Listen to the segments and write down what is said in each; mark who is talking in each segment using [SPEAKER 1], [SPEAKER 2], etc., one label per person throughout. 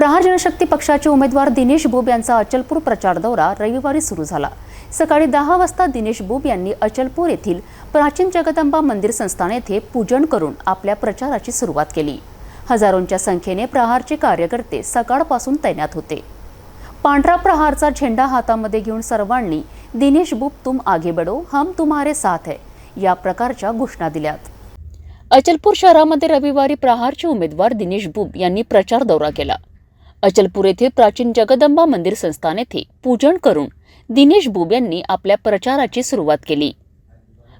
[SPEAKER 1] प्रहार जनशक्ती पक्षाचे उमेदवार दिनेश बुब यांचा अचलपूर प्रचार दौरा रविवारी सुरू झाला. सकाळी दहा वाजता दिनेश बुब यांनी अचलपूर येथील प्राचीन जगदंबा मंदिर संस्थान येथे पूजन करून आपल्या प्रचाराची सुरुवात केली. हजारोंच्या संख्येने प्रहारचे कार्यकर्ते सकाळपासून तैनात होते. पांढरा प्रहारचा झेंडा हातामध्ये घेऊन सर्वांनी दिनेश बुब तुम आगे बडो हम तुम्हारे साथ है या प्रकारच्या घोषणा दिल्यात. अचलपूर शहरामध्ये रविवारी प्रहारचे उमेदवार दिनेश बुब यांनी प्रचार दौरा केला. अचलपूर येथील प्राचीन जगदंबा मंदिर संस्थान येथे पूजन करून दिनेश बुब यांनी आपल्या प्रचाराची सुरुवात केली.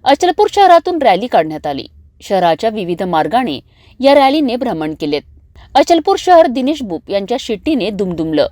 [SPEAKER 1] अचलपूर शहरातून रॅली काढण्यात आली. शहराच्या विविध मार्गाने या रॅलीने भ्रमण केलेत. अचलपूर शहर दिनेश बुब यांच्या शिट्टीने दुमदुमलं.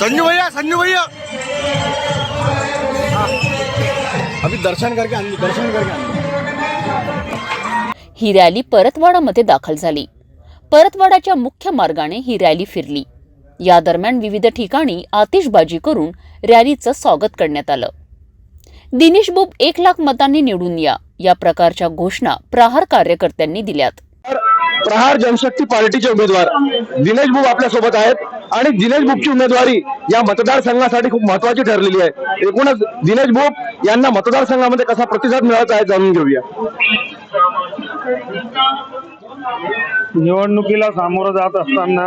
[SPEAKER 2] संजू भैया संजू भैया अभी दर्शन करके आनी दर्शन करके आनी
[SPEAKER 1] ही रॅली परतवाडामध्ये दाखल झाली. परतवाडाच्या मुख्य मार्गाने ही रॅली फिरली. या दरम्यान विविध ठिकाणी आतिषबाजी करून रॅलीचं स्वागत करण्यात आलं. दिनेश बुब एक लाख मतांनी निवडून या या प्रकारच्या घोषणा प्रहार कार्यकर्त्यांनी दिल्यात.
[SPEAKER 2] प्रहार जनशक्ती पार्टीचे उमेदवार दिनेश बुब आपल्यासोबत आहेत. आणि दिनेश बुकची उमेदवारी या मतदारसंघासाठी खूप महत्वाची ठरलेली आहे. एकूणच दिनेश बुप यांना मतदारसंघामध्ये कसा प्रतिसाद मिळत आहे जाणून घेऊया.
[SPEAKER 3] निवडणुकीला सामोरं जात असताना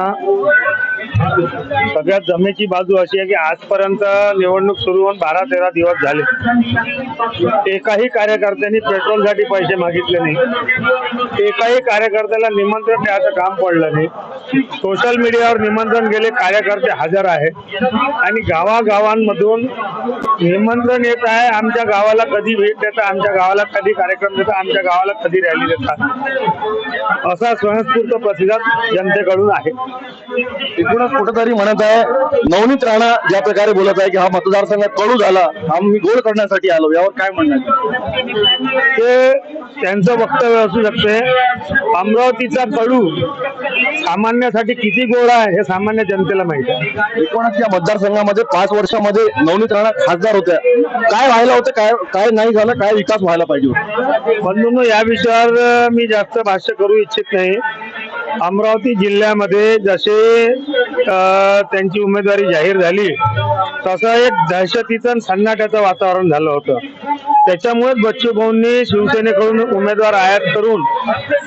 [SPEAKER 3] सगळ्यात जमेची बाजू अशी आहे की आजपर्यंत निवडणूक सुरू होऊन बारा तेरा दिवस झाले. एकाही कार्यकर्त्यांनी पेट्रोलसाठी पैसे मागितले नाही. एकाही कार्यकर्त्याला निमंत्रण द्यायचं काम पडलं नाही. सोशल मीडियावर निमंत्रण गेले कार्यकर्ते हजर आहे. आणि गावागावांमधून निमंत्रण येत आहे आमच्या गावाला कधी भेट देता आमच्या गावाला कधी कार्यक्रम देता आमच्या गावाला कधी रॅली देतात. असा स्वयंस्फूर्त प्रतिसाद जनतेकडून आहे.
[SPEAKER 2] कुठेतरी म्हणत आहे नवनीत राणा ज्या प्रकारे बोलत आहे की हा मतदारसंघ कडू झाला हा मी गोड करण्यासाठी आलो. यावर काय म्हणणार
[SPEAKER 3] ते त्यांचं वक्तव्य असू शकते. अमरावतीचा कडू सामान्यासाठी किती गोड आहे हे सामान्य जनतेला माहिती आहे.
[SPEAKER 2] एकूणच या मतदारसंघामध्ये पाच वर्षामध्ये नवनीत राणा खासदार होत्या. काय व्हायला होतं काय काय नाही झालं काय विकास व्हायला पाहिजे होता?
[SPEAKER 3] बंधूंनो या विषयावर मी जास्त भाष्य करू इच्छित नाही. अमरावती जिल्ह्यामध्ये जसे त्यांची उमेदवारी जाहीर झाली. तसं एक दहशतीचं आणि सन्नाट्याचं वातावरण झालं होतं. त्याच्यामुळेच बच्चू भाऊंनी शिवसेनेकडून उमेदवार आयात करून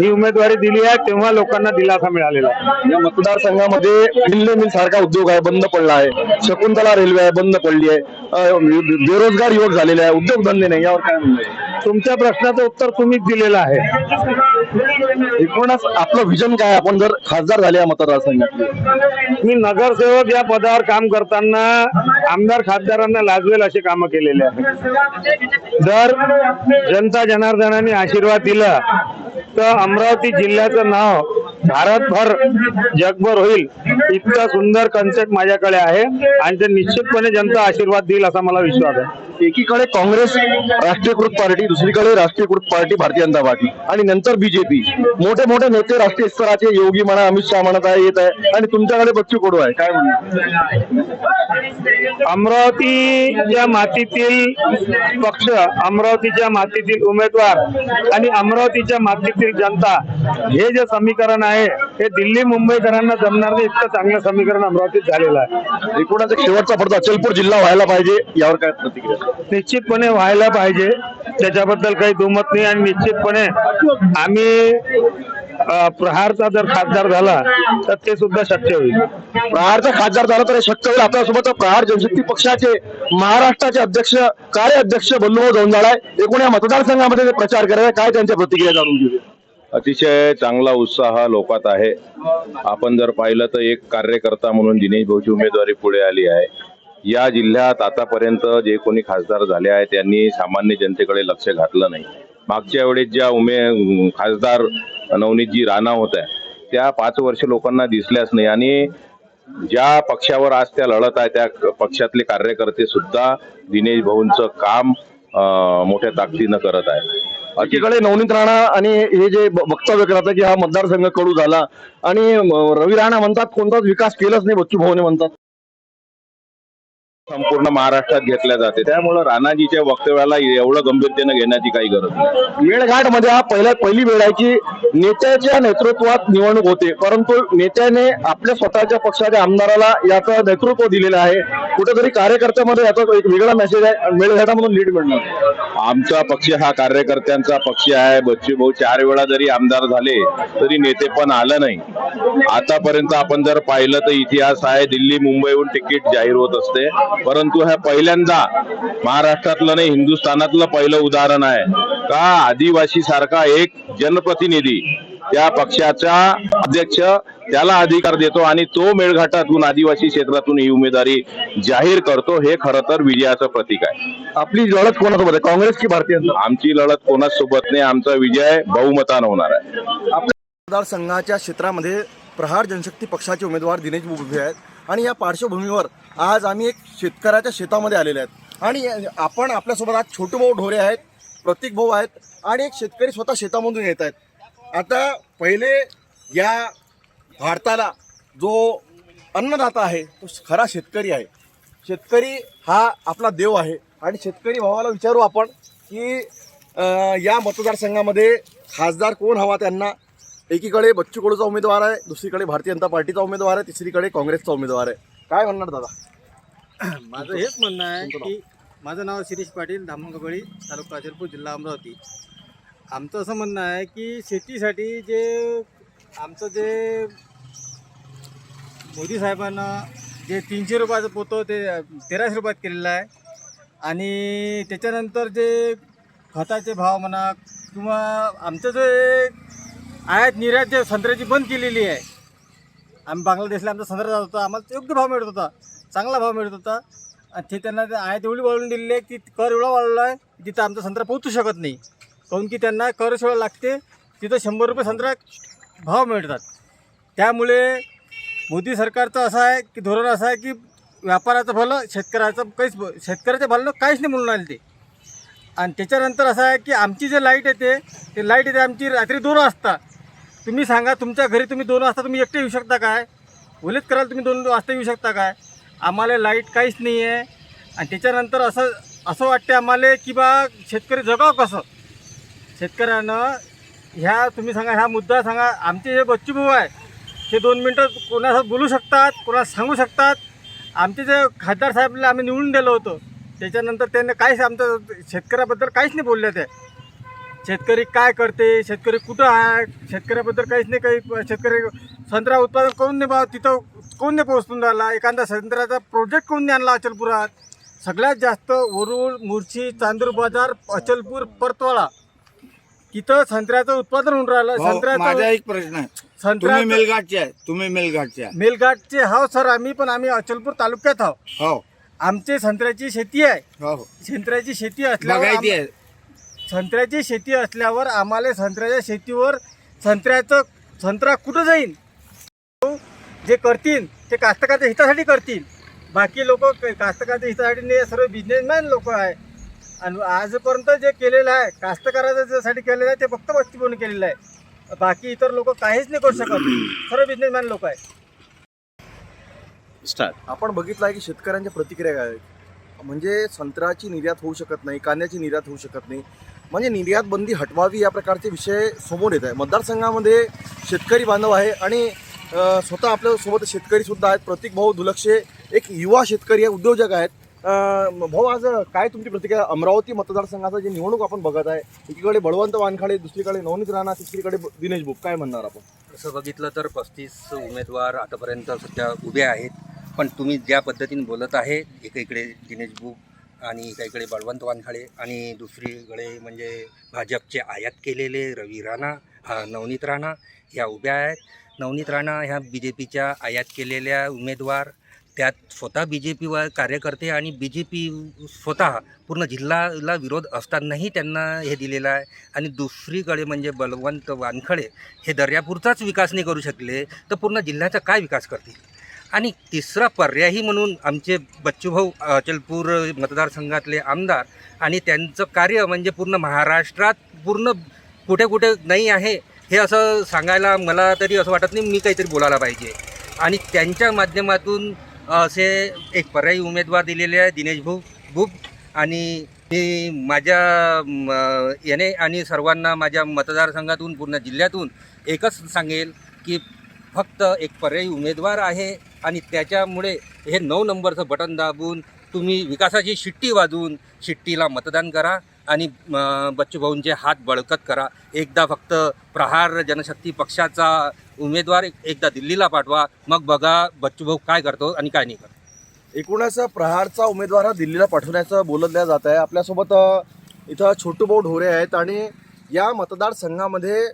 [SPEAKER 3] ही उमेदवारी दिली आहे तेव्हा लोकांना दिलासा मिळालेला
[SPEAKER 2] या मतदारसंघामध्ये मिल मिल सारखा उद्योग आहे बंद पडला आहे. शकुंतला रेल्वे आहे बंद पडली आहे. बेरोजगार युवक झालेले आहे उद्योगधंदे नाही यावर काय?
[SPEAKER 3] तुमच्या प्रश्नाचं उत्तर तुम्हीच दिलेलं आहे.
[SPEAKER 2] एकूणच आपलं विजन काय? आपण जर खासदार झाले या मतदारसंघात
[SPEAKER 3] मी नगरसेवक या पदावर काम करताना आमदार खासदारांना लाजवेल असे कामं केलेले आहेत. जर जनता जनार्दनाने आशीर्वाद दिला तर अमरावती जिल्ह्याचं नाव भारतभर जगभर होईल. इतका सुंदर कन्सेप्ट माझ्याकडे आहे आणि ते निश्चितपणे जनता आशीर्वाद देईल असा मला विश्वास आहे.
[SPEAKER 2] एकीकडे काँग्रेस राष्ट्रीयकृत पार्टी दुसरीकडे राष्ट्रीयकृत पार्टी भारतीय जनता पार्टी आणि नंतर बीजेपी मोठे मोठे नेते राष्ट्रीय स्तराचे योगी म्हणा अमित शहा म्हणत आहे येत आहे. आणि तुमच्याकडे बच्चू कडू आहे. काय म्हणणं
[SPEAKER 3] अमरावतीच्या मातीतील पक्ष अमरावतीच्या मातीतील उमेदवार आणि अमरावतीच्या मातीतील जनता हे जे समीकरण आहे हे दिल्ली मुंबईकरांना जमणार नाही. इतकं चांगलं समीकरण अमरावतीत झालेलं आहे.
[SPEAKER 2] एकूणच एक शेवटचा पडतो अचलपूर जिल्हा व्हायला पाहिजे यावर काय प्रतिक्रिया?
[SPEAKER 3] निश्चितपणे व्हायला पाहिजे. त्याच्याबद्दल काही दुमत नाही आणि निश्चितपणे आम्ही प्रहारचा जर खासदार झाला तर ते सुद्धा शक्य होईल.
[SPEAKER 2] प्रहारचा खासदार झाला तर हे शक्य होईल. आपल्यासोबत प्रहार जनशक्ती पक्षाचे महाराष्ट्राचे अध्यक्ष कार्याध्यक्ष जोंजाळा आहे. एकूण या मतदारसंघामध्ये ते प्रचार आहे काय त्यांच्या प्रतिक्रिया जाणून घेऊ
[SPEAKER 4] अतिशय चांगला उत्साह लोकात आहे. आपण जर पाहिलं तर एक कार्यकर्ता म्हणून दिनेश भाऊची उमेदवारी पुढे आली आहे. या जिल्ह्यात आतापर्यंत जे कोणी खासदार झाले आहेत त्यांनी सामान्य जनतेकडे लक्ष घातलं नाही. मागच्या वेळेस ज्या उमे खासदार नवनीतजी राणा होत्या त्या पाच वर्ष लोकांना दिसल्याच नाही. आणि ज्या पक्षावर आज त्या लढत आहे त्या पक्षातले कार्यकर्ते सुद्धा दिनेश भाऊंचं काम मोठ्या ताकदीनं करत आहे
[SPEAKER 2] एकीकडे नवनीत राणा आणि हे जे वक्तव्य करतात की हा मतदारसंघ कडू झाला आणि रवी राणा म्हणतात कोणताच विकास केलाच नाही बच्चू भाऊने म्हणतात.
[SPEAKER 4] संपूर्ण महाराष्ट्रात घेतल्या जाते. त्यामुळं राणाजीच्या वक्तव्याला एवढं गंभीरतेनं घेण्याची काही गरज नाही.
[SPEAKER 2] मेळघाटमध्ये हा पहिल्या पहिली वेळ आहे की नेत्याच्या नेतृत्वात निवडणूक होते. परंतु नेत्याने आपल्या स्वतःच्या पक्षाच्या आमदाराला याचं नेतृत्व दिलेलं आहे. कुठेतरी कार्यकर्त्यामध्ये याचा एक वेगळा मेसेज आहे मेळघाटामधून लीड मिळणार.
[SPEAKER 4] आमचा पक्ष हा कार्यकर्त्यांचा पक्ष आहे. बच्चू भाऊ चार वेळा जरी आमदार झाले तरी नेते पण आलं नाही. आतापर्यंत आपण जर पाहिलं तर इतिहास आहे. दिल्ली मुंबईहून तिकीट जाहीर होत असते. परंतु हे पहिल्यांदा महाराष्ट्रातलं नाही हिंदुस्थानातलं पहिलं उदाहरण आहे. का? आदिवासी सारखा एक जनप्रतिनिधी त्या पक्षाचा अध्यक्ष त्याला अधिकार देतो आणि तो मेळघाटातून आदिवासी क्षेत्रातून ही उमेदवारी जाहीर करतो हे खरं तर विजयाचं प्रतीक आहे.
[SPEAKER 2] आपली लढत कोणासोबत आहे? काँग्रेस की भारतीय जनता?
[SPEAKER 4] आमची लढत कोणाच सोबत नाही आमचा विजय बहुमतानं होणार आहे.
[SPEAKER 5] मतदारसंघाच्या क्षेत्रामध्ये प्रहार जनशक्ती पक्षाचे उमेदवार दिनेश बुब उभे आहेत आणि या पार्श्वभूमीवर आज आम्ही एक शेतकऱ्याच्या शेतामध्ये आलेले आहेत. आणि आपण आपल्यासोबत आज छोटू भाऊ ढोरे आहेत प्रतीक भाऊ आहेत आणि एक शेतकरी स्वतः शेतामधून येत आहेत. आता पहिले या भारताला जो अन्नदाता आहे तो खरा शेतकरी आहे. शेतकरी हा आपला देव आहे. आणि शेतकरी भावाला विचारू आपण की या मतदारसंघामध्ये खासदार कोण हवा त्यांना? एकीकडे बच्चू कडूचा उमेदवार आहे दुसरीकडे भारतीय जनता पार्टीचा उमेदवार आहे तिसरीकडे काँग्रेसचा उमेदवार आहे. काय म्हणणार दादा?
[SPEAKER 6] माझं हेच म्हणणं आहे की माझं नाव शिरीष पाटील धामणगबळी तालुका अचलपूर जिल्हा अमरावती. आमचं असं म्हणणं आहे की शेतीसाठी जे आमचं जे मोदी साहेबांना जे तीनशे रुपयाचं पोतं ते तेराशे रुपयात केलेलं आहे. आणि त्याच्यानंतर जे खताचे भाव म्हणा किंवा आमचं जे आयात निर्यात जे संत्र्याची बंद केलेली आहे आम्ही बांगलादेशला आमचा संदर्भ जात होता. आम्हाला योग्य भाव मिळत होता. चांगला भाव मिळत होता. आणि ते त्यांना आहे तेवढी एवढी वाढवून दिलेली आहे की कर एवढा वाढवला आहे तिथं आमचा संत्रा पोहोचू शकत नाही. काऊन की त्यांना कर एवढा लागते तिथं शंभर रुपये संत्रा भाव मिळतात. त्यामुळे मोदी सरकारचं असं आहे की धोरण असं आहे की व्यापाराचं भलं शेतकऱ्याचं काहीच शेतकऱ्याच्या भलं काहीच नाही म्हणून राहिले ते. आणि त्याच्यानंतर असं आहे की आमची जे लाइट येते ते लाइट येते आमची रात्री दोन वाजता तुम्ही सांगा तुमच्या घरी तुम्ही दोन वाजता तुम्ही एकटे येऊ शकता काय? ओलेच कराल तुम्ही दोन वाजता येऊ शकता काय? आम्हाला लाइट काहीच नाही आहे आणि त्याच्यानंतर असं असं वाटते आम्हाला की बा शेतकरी जगाव कसं? शेतकऱ्यानं ह्या तुम्ही सांगा ह्या मुद्दा सांगा. आमचे जे बच्चू भाऊ आहे ते दोन मिनटं कोणासोबत बोलू शकतात कोणाला सांगू शकतात. आमचे जे खासदार साहेबला आम्ही निवडून दिलं होतं त्याच्यानंतर त्यांनी काहीच आमचं शेतकऱ्याबद्दल काहीच नाही बोलले ते. शेतकरी काय करते शेतकरी कुठं आहे शेतकऱ्याबद्दल काहीच नाही काही शेतकरी संत्रा उत्पादन करून नाही बा तिथं कोण नाही पोहोचून राहिला एखादा संत्र्याचा प्रोजेक्ट कोण नाही आणला अचलपुरात? सगळ्यात जास्त वरुड मुर्शी चांदूर बाजार अचलपूर परतवाडा. तिथं संत्र्याचं उत्पादन होऊन राहिलं. संत्र्याचं
[SPEAKER 7] एक प्रश्न आहे. तुम्ही मेलघाटचे आहे तुम्ही मेलघाटचे आहे.
[SPEAKER 6] मेलघाटचे हाव सर आम्ही पण आम्ही अचलपूर तालुक्यात आहो
[SPEAKER 7] हो.
[SPEAKER 6] आमची संत्र्याची शेती आहे.
[SPEAKER 7] हो हो.
[SPEAKER 6] संत्र्याची शेती
[SPEAKER 7] आहे.
[SPEAKER 6] संत्र्याची शेती असल्यावर आम्हाला संत्र्याच्या शेतीवर संत्र्याचं संत्रा कुठं जाईल जे करतील ते कास्तकाच्या हितासाठी करतील. बाकी लोक कास्तकाच्या हितासाठी नाही सर्व बिझनेसमॅन लोक आहे. आणि आजपर्यंत जे केलेलं आहे कास्तकाराचं ज्यासाठी केलेलं आहे ते फक्त बस्ती बनून केलेलं आहे. बाकी इतर लोक काहीच नाही करू शकत. सर्व बिझनेसमॅन लोक आहे.
[SPEAKER 5] आपण बघितलं आहे की शेतकऱ्यांच्या प्रतिक्रिया काय आहेत? म्हणजे संत्र्याची निर्यात होऊ शकत नाही कांद्याची निर्यात होऊ शकत नाही. म्हणजे निर्यात बंदी हटवावी या प्रकारचे विषय समोर येत आहे. मतदारसंघामध्ये शेतकरी बांधव आहे आणि स्वतः आपल्यासोबत शेतकरी सुद्धा आहेत. प्रतीक भाऊ दुलक्षे एक युवा शेतकरी आहे उद्योजक आहेत. भाऊ आज काय तुमची प्रतिक्रिया? अमरावती मतदारसंघाचं जे निवडणूक आपण बघत आहे एकीकडे बळवंत वानखाडे दुसरीकडे नवनीत राणा तिसरीकडे दिनेश बुक काय म्हणणार आपण?
[SPEAKER 8] तसं बघितलं तर पस्तीस उमेदवार आतापर्यंत सध्या उभे आहेत. पण तुम्ही ज्या पद्धतीने बोलत आहे एकीकडे दिनेश बुक आणि एकाकडे बळवंत वानखळे आणि दुसरीकडे म्हणजे भाजपचे आयात केलेले रवी राणा नवनीत राणा ह्या उभ्या आहेत. नवनीत राणा ह्या बी जे पीच्या आयात केलेल्या उमेदवार त्यात स्वतः बी जे पीवर कार्यकर्ते आणि बी जे पी स्वतः पूर्ण जिल्ह्याला विरोध असतानाही त्यांना हे दिलेलं आहे. आणि दुसरीकडे म्हणजे बलवंत वानखळे हे दर्यापूरचाच विकास नाही करू शकले तर पूर्ण जिल्ह्याचा काय विकास करतील? आणि तिसरा पर्यायी म्हणून आमचे बच्चूभाऊ अचलपूर मतदारसंघातले आमदार आणि त्यांचं कार्य म्हणजे पूर्ण महाराष्ट्रात पूर्ण कुठे कुठे नाही आहे हे असं सांगायला मला तरी असं वाटत नाही मी काहीतरी बोलायला पाहिजे. आणि त्यांच्या माध्यमातून असे एक पर्यायी उमेदवार दिलेले आहे दिनेश भाऊ बुब आणि मी माझ्या येणे याने आणि सर्वांना माझ्या मतदारसंघातून पूर्ण जिल्ह्यातून एकच सांगेल की फक्त एक पर्यायी उमेदवार आहे आणि त्याच्यामुळे हे नऊ नंबरचं बटन दाबून तुम्ही विकासाची शिट्टी वाजवून शिट्टीला मतदान करा आणि बच्चूभाऊंचे बच्चू भाऊंचे हात बळकत करा. एकदा फक्त प्रहार जनशक्ती पक्षाचा उमेदवार एकदा दिल्लीला पाठवा. मग बघा बच्चू भाऊ काय करतो आणि काय नाही करतो.
[SPEAKER 5] एकूणच प्रहारचा उमेदवार हा दिल्लीला पाठवण्याचं बोलल्या जात आहे. आपल्यासोबत इथं छोटू भाऊ ढोरे आहेत आणि या मतदारसंघामध्ये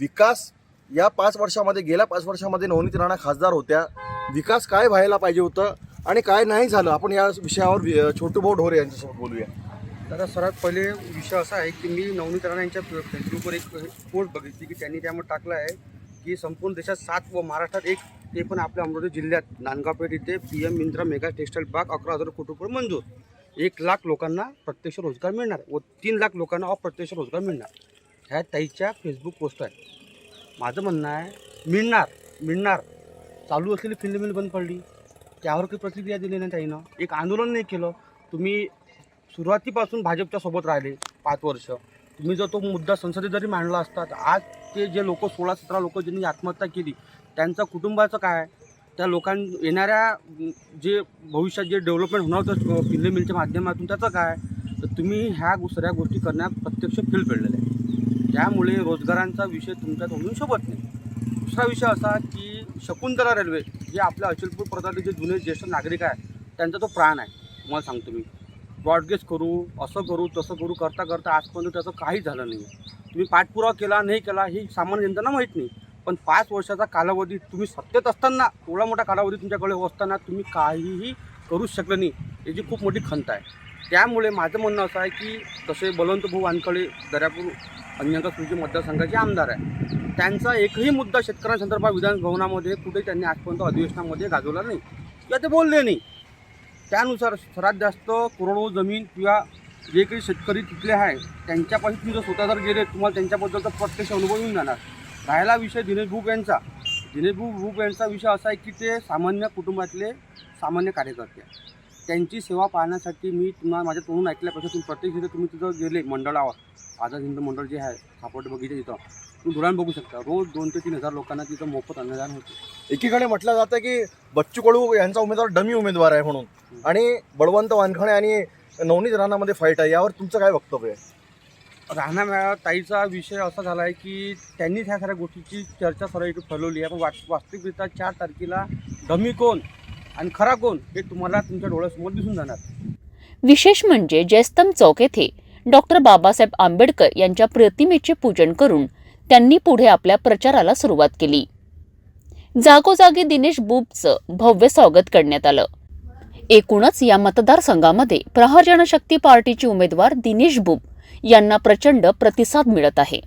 [SPEAKER 5] विकास या पाच वर्षामध्ये गेल्या पाच वर्षामध्ये नवनीत राणा खासदार होत्या. विकास काय व्हायला पाहिजे होतं आणि काय नाही झालं? आपण या विषयावर वि- छोटूभाऊ ढोरे यांच्यासोबत बोलूया.
[SPEAKER 9] दादा सर्वात पहिले विषय असा आहे की मी नवनीत राणा यांच्या फेसबुकवर एक पोस्ट बघितली की त्यांनी त्यामुळे टाकलं आहे की संपूर्ण देशात सात व महाराष्ट्रात एक ते पण आपल्या अमरावती जिल्ह्यात नांदगावपेठ इथे P M MITRA mega textile park अकरा हजार कोटी रुपये मंजूर. एक लाख लोकांना प्रत्यक्ष रोजगार मिळणार व तीन लाख लोकांना अप्रत्यक्ष रोजगार मिळणार. ह्या ताईच्या फेसबुक पोस्ट आहे माझं म्हणणं आहे मिळणार मिळणार. चालू असलेली फिल्ड मिल बंद पडली. त्यावर काही प्रतिक्रिया दिली नाही ताईनं. एक आंदोलन नाही केलं. तुम्ही सुरुवातीपासून भाजपच्या सोबत राहिले पाच वर्ष. तुम्ही जर तो मुद्दा संसदेत जरी मांडला असता तर आज ते जे लोक सोळा सतरा लोक ज्यांनी आत्महत्या केली त्यांचं कुटुंबाचं काय त्या लोकां येणाऱ्या जे भविष्यात जे डेव्हलपमेंट होणार होतं फिल्ड मिलच्या माध्यमातून त्याचं काय तर तुम्ही ह्या गो- सगळ्या गोष्टी करण्यात प्रत्यक्ष फील पडलेलं आहे. त्यामुळे रोजगारांचा विषय तुमच्या तोंडून शोभत नाही. दुसरा विषय असा की शकुंतला रेल्वे जे आपल्या अचलपूर प्रदेशातले जे जुने ज्येष्ठ नागरिक आहे त्यांचा तो प्राण आहे. तुम्हाला सांगतो मी. ब्रॉडगेज करू असं करू तसं करू करता करता आजपर्यंत त्याचं काहीच झालं नाही तुम्ही पाठपुरावा केला नाही केला ही सामान्य जनतांना माहीत नाही. पण पाच वर्षाचा कालावधी तुम्ही सत्तेत असताना एवढा मोठा कालावधी तुमच्याकडे असताना तुम्ही काहीही करूच शकलं नाही याची खूप मोठी खंत आहे. त्यामुळे माझं म्हणणं असं आहे की तसे बलवंत भाऊ वानकळे दर्यापूर अन्यंका सुजी मतदारसंघाचे आमदार आहे त्यांचा एकही मुद्दा शेतकऱ्यांसंदर्भात विधानभवनामध्ये कुठे त्यांनी आजपर्यंत अधिवेशनामध्ये गाजवला नाही. किंवा ते बोलले नाही. त्यानुसार सर्वात जास्त करोडो जमीन किंवा जे काही शेतकरी तिथले आहे त्यांच्यापाशी तुम्ही जर स्वतः जर गेले तुम्हाला त्यांच्याबद्दलचा प्रत्यक्ष अनुभव येऊन जाणार. राहिला विषय दिनेश भूप यांचा. दिनेश भूप भूप यांचा विषय असा आहे की ते सामान्य कुटुंबातले सामान्य कार्यकर्ते. त्यांची सेवा पाहण्यासाठी मी तुम्हाला माझ्या तोंडून ऐकल्यापेक्षा तुम्ही प्रत्येक तिथे तुम्ही तिथं गेले मंडळावर. आझाद हिंद मंडळ जे आहे सापट बगीचे तिथं. तुम्ही धुळ्यान बघू शकता. रोज दोन ते तीन हजार लोकांना तिथं मोफत अन्नदान होते.
[SPEAKER 5] एकीकडे म्हटलं जातं की बच्चू कडू यांचा उमेदवार डमी उमेदवार आहे म्हणून. आणि बळवंत वानखडे आणि नवनीत राणामध्ये फाईट आहे. यावर तुमचं काय वक्तव्य आहे?
[SPEAKER 9] मॅ ताईचा विषय असा झाला आहे की त्यांनीच ह्या सगळ्या गोष्टीची चर्चा सर्व फैलवली आहे. पण वाट वास्तविकरित्या चार तारखेला डमी कोण? आणि खरा कोण हे तुम्हाला तुमच्या डोळ्यासमोर दिसून जाणार.
[SPEAKER 1] विशेष म्हणजे जयस्तंभ चौक येथे डॉक्टर बाबासाहेब आंबेडकर यांच्या प्रतिमेचे पूजन करून त्यांनी पुढे आपल्या प्रचाराला सुरुवात केली. जागोजागी दिनेश बुबचं भव्य स्वागत करण्यात आलं. एकूणच या मतदारसंघामध्ये प्रहार जनशक्ती पार्टीचे उमेदवार दिनेश बुब यांना प्रचंड प्रतिसाद मिळत आहे.